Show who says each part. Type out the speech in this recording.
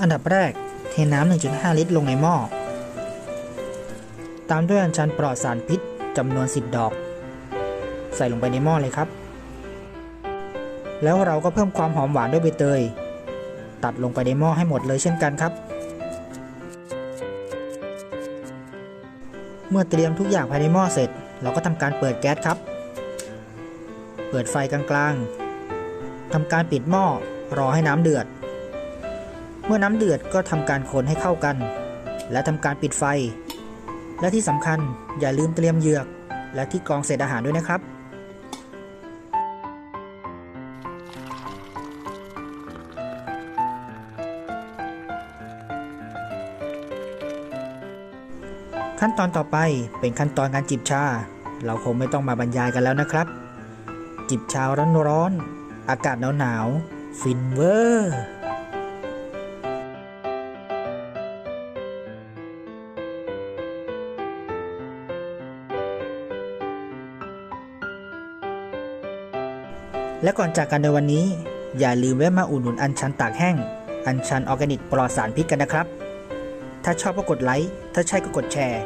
Speaker 1: อันดับแรกเทน้ำ 1.5 ลิตรลงในหม้อ ตามด้วยอัญชันปลอดสารพิษจำนวน 10 ดอก ใส่ลงไปในหม้อเลยครับ แล้วเราก็เพิ่มความหอมหวานด้วยใบเตย ตัดลงไปในหม้อให้หมดเลยเช่นกันครับ เมื่อเตรียมทุกอย่างภายในหม้อเสร็จ เราก็ทำการเปิดแก๊สครับ เปิดไฟกลางๆทำการปิดหม้อรอให้น้ำเดือด เมื่อน้ำเดือดก็ทำการคนให้เข้ากัน และทำการปิดไฟ และที่สำคัญอย่าลืมเตรียมเหยือก และที่กรองเศษอาหารด้วยนะครับขั้นตอนต่อไปเป็นขั้นตอนการจิบชา เราคงไม่ต้องมาบรรยายกันแล้วนะครับ จิบชาร้อนๆอากาศหนาวๆฟินเวอร์ และก่อนจากกันในวันนี้ อย่าลืมแวะมาอุดหนุนอันชันตากแห้ง อันชันออร์แกนิกปลอดสารพิษกันนะครับ ถ้าชอบก็กดไลค์ ถ้าใช่ก็กดแชร์